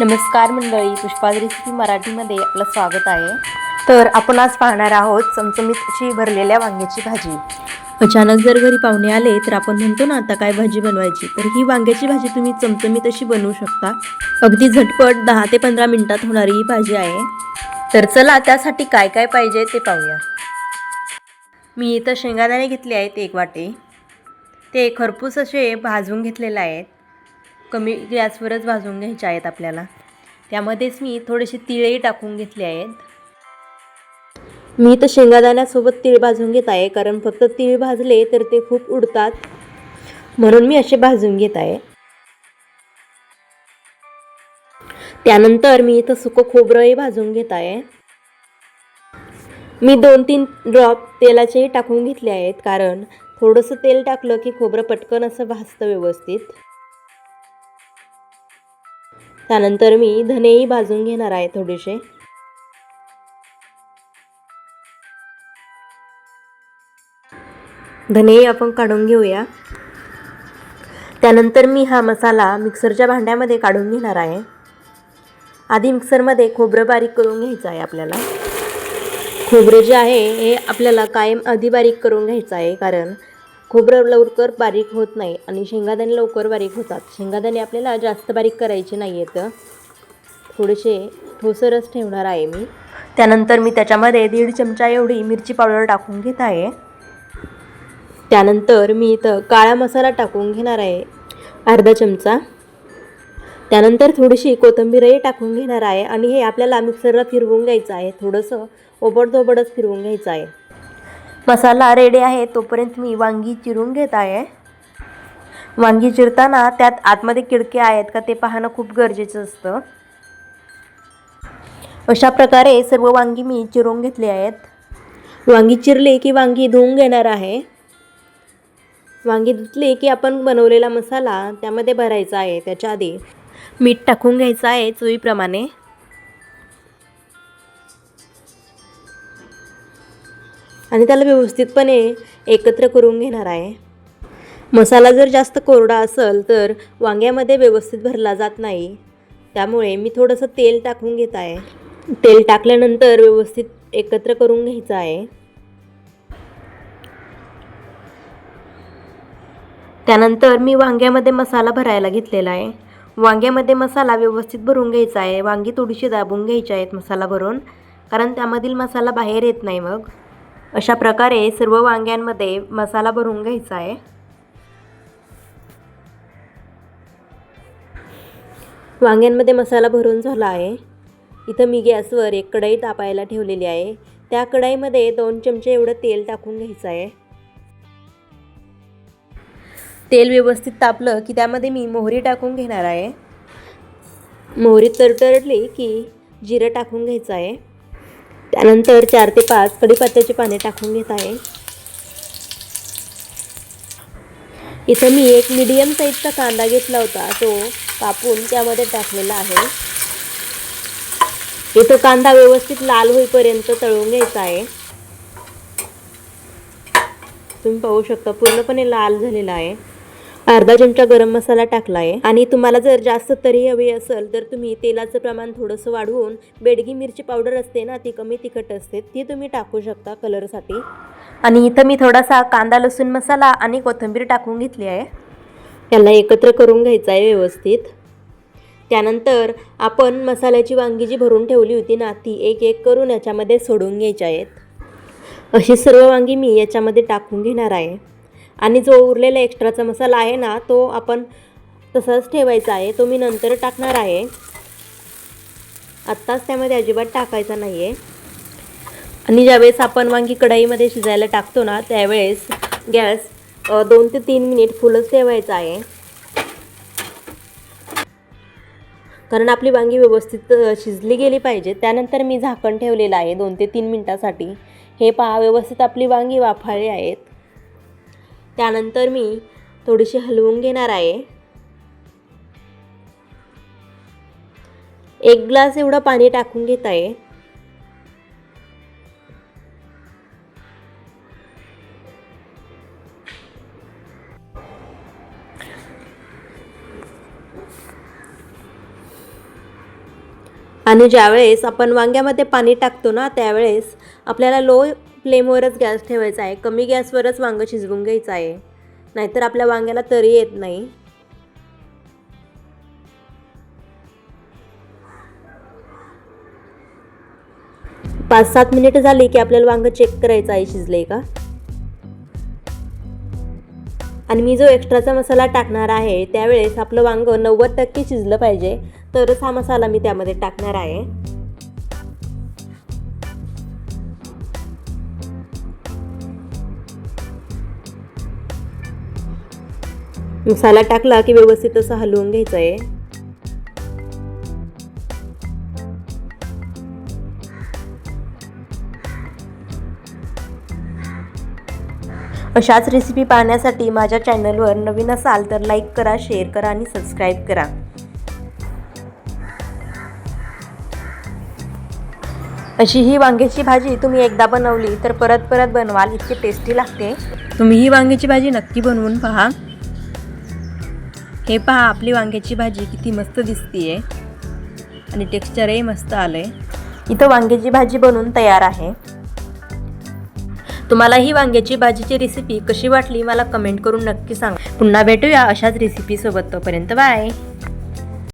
नमस्कार मंडळी पुष्पाद रेसिपी मराठीमध्ये आपलं स्वागत आहे. तर आपण आज पाहणार आहोत चमचमीत अशी भरलेल्या वांग्याची भाजी. अचानक जर घरी पाहुणे आले तर आपण म्हणतो ना आता काय भाजी बनवायची? तर ही वांग्याची भाजी तुम्ही चमचमीत अशी बनवू शकता. अगदी झटपट दहा ते पंधरा मिनिटात होणारी ही भाजी आहे. तर चला त्यासाठी काय काय पाहिजे ते पाहूया. मी इथं शेंगादाणे घेतले आहेत एक वाटे. ते खरपूस असे भाजून घेतलेले आहेत. कमी गॅसवरच भाजून घ्यायचे आहेत आपल्याला. त्यामध्येच मी थोडेसे तिळही टाकून घेतले आहेत. मी तर शेंगादाण्यासोबत तीळ भाजून घेत आहे कारण फक्त तीळ भाजले तर ते खूप उडतात. म्हणून मी असे भाजून घेत आहे. त्यानंतर मी इथं सुकं खोबरंही भाजून घेत आहे. मी दोन तीन ड्रॉप तेलाचेही टाकून घेतले आहेत कारण थोडंसं तेल टाकलं की खोबरं पटकन असं भाजतं व्यवस्थित. त्यानंतर मी धनेही भाजून घेणार आहे थोडेसे. धनेही आपण काढून घेऊया. त्यानंतर मी हा मसाला मिक्सरच्या भांड्यामध्ये काढून घेणार आहे. आधी मिक्सरमध्ये खोबरं बारीक करून घ्यायचं आहे आपल्याला. खोबरं जे आहे हे आपल्याला कायम आधी बारीक करून घ्यायचं आहे कारण खोबरं लवकर बारीक होत नाही आणि शेंगादाणे लवकर बारीक होतात. शेंगादाणे आपल्याला जास्त बारीक करायचे नाही आहेत थोडेसे ठोसरच ठेवणार आहे मी. त्यानंतर मी त्याच्यामध्ये दीड चमचा एवढी मिरची पावडर टाकून घेत आहे. त्यानंतर मी इथं काळा मसाला टाकून घेणार आहे. अर्धा चमचा. त्यानंतर थोडीशी कोथिंबीरही टाकून घेणार आहे आणि हे आपल्याला मिक्सरला फिरवून घ्यायचं आहे. थोडंसं ओबडधोबडच फिरवून घ्यायचं आहे. मसाला रेडी आहे तोपर्यंत मी वांगी चिरून घेत आहे. वांगी चिरताना त्यात आतमध्ये किडके आहेत का ते पाहणं खूप गरजेचं असतं. अशा प्रकारे सर्व वांगी मी चिरून घेतली आहेत. वांगी चिरली की वांगी धुवून घेणार आहे. वांगी धुतली की आपण बनवलेला मसाला त्यामध्ये भरायचा आहे त्याच्या आधी मीठ टाकून घ्यायचं आहे चवीप्रमाणे. आणि त्याला व्यवस्थितपणे एकत्र करून घेणार आहे. मसाला जर जास्त कोरडा असेल तर वांग्यामध्ये व्यवस्थित भरला जात नाही. त्यामुळे मी थोडंसं तेल टाकून घेत आहे. तेल टाकल्यानंतर व्यवस्थित एकत्र करून घ्यायचं आहे. त्यानंतर मी वांग्यामध्ये मसाला भरायला घेतलेला आहे. वांग्यामध्ये मसाला व्यवस्थित भरून घ्यायचा आहे. वांगी थोडीशी दाबून घ्यायची आहेत मसाला भरून कारण त्यामधील मसाला बाहेर येत नाही मग. अशा प्रकारे सर्व वांग्यांमध्ये मसाला भरून घ्यायचा आहे. वांग्यांमध्ये मसाला भरून झाला आहे. इथं मी गॅसवर एक कढई तापायला ठेवलेली आहे. त्या कढईमध्ये दोन चमचे एवढं तेल टाकून घ्यायचं आहे. तेल व्यवस्थित तापलं की त्यामध्ये मी मोहरी टाकून घेणार आहे. मोहरी तरतरली की जिरं टाकून घ्यायचं आहे. त्यानंतर चार ते पाच कढीपत्त्याची पाने टाकून घेत आहे. इथं मी एक मीडियम साईजचा कांदा घेतला होता तो कापून त्यामध्ये टाकलेला आहे. इथं कांदा व्यवस्थित लाल होईपर्यंत तळून घ्यायचा आहे. तुम्ही पाहू शकता पूर्णपणे लाल झालेला आहे. अर्धा चमचा गरम मसाला टाकला आहे आणि तुम्हाला जर जास्त तरी हवी असेल तर तुम्ही तेलाचं प्रमाण थोडंसं वाढवून बेडगी मिरची पावडर असते ना ती कमी तिखट असते ती तुम्ही टाकू शकता कलरसाठी. आणि इथं मी थोडासा कांदा लसूण मसाला आणि कोथिंबीर टाकून घेतली आहे. याला एकत्र करून घ्यायचं आहे व्यवस्थित. त्यानंतर आपण मसाल्याची वांगी जी भरून ठेवली होती ना ती एक एक करून याच्यामध्ये सोडून घ्यायच्या आहेत. अशी सर्व वांगी मी याच्यामध्ये टाकून घेणार आहे. आणि जो उरलेला एक्स्ट्राचा मसाला आहे ना तो आपण तसाच ठेवायचा आहे. तो मी नंतर टाकणार आहे. आत्ताच त्यामध्ये अजिबात टाकायचा नाही आहे आणि ज्यावेळेस आपण वांगी कढईमध्ये शिजायला टाकतो ना त्यावेळेस गॅस दोन ते तीन मिनिट फुलच ठेवायचा आहे. कारण आपली वांगी व्यवस्थित शिजली गेली पाहिजे. त्यानंतर मी झाकण ठेवलेलं आहे दोन ते तीन मिनटासाठी. हे पहा व्यवस्थित आपली वांगी वाफाळली आहेत. त्यानंतर मी थोडीशी हलवून घेणार आहे. एक ग्लास एवढं पाणी टाकून घेत आहे. आणि ज्यावेळेस आपण वांग्यामध्ये पाणी टाकतो ना त्यावेळेस आपल्याला लो फ्लेमवरच गॅस ठेवायचा आहे. कमी गॅसवरच वांगं शिजवून घ्यायचं आहे. नाहीतर आपल्या वांग्याला तरी येत नाही. पाच सात मिनिटं झाली की आपल्याला वांगं चेक करायचं आहे शिजले का? आणि मी जो एक्स्ट्राचा मसाला टाकणार आहे त्यावेळेस आपलं वांगं नव्वद टक्के शिजलं पाहिजे. तरच हा मसाला मी त्यामध्ये टाकणार आहे. मसाला टाकला की व्यवस्थित असं हलवून घ्यायचं आहे अशाच रेसिपी पाहण्यासाठी माझ्या चॅनलवर नवीन असाल तर लाईक करा शेअर करा आणि सबस्क्राईब करा. अशी ही वांग्याची भाजी तुम्ही एकदा बनवली तर परत परत बनवाल इतकी टेस्टी लागते. तुम्ही ही वांग्याची भाजी नक्की बनवून पहा. हे पहा आपली वांग्याची भाजी किती मस्त दिसतीये. आणि टेक्स्चरही मस्त आलंय. इथं वांग्याची भाजी बनवून तयार आहे. तुम्हाला ही वांग्याची भाजीची रेसिपी कशी वाटली मला कमेंट करून नक्की सांगा. पुन्हा भेटूया अशाच रेसिपीसोबत तोपर्यंत बाय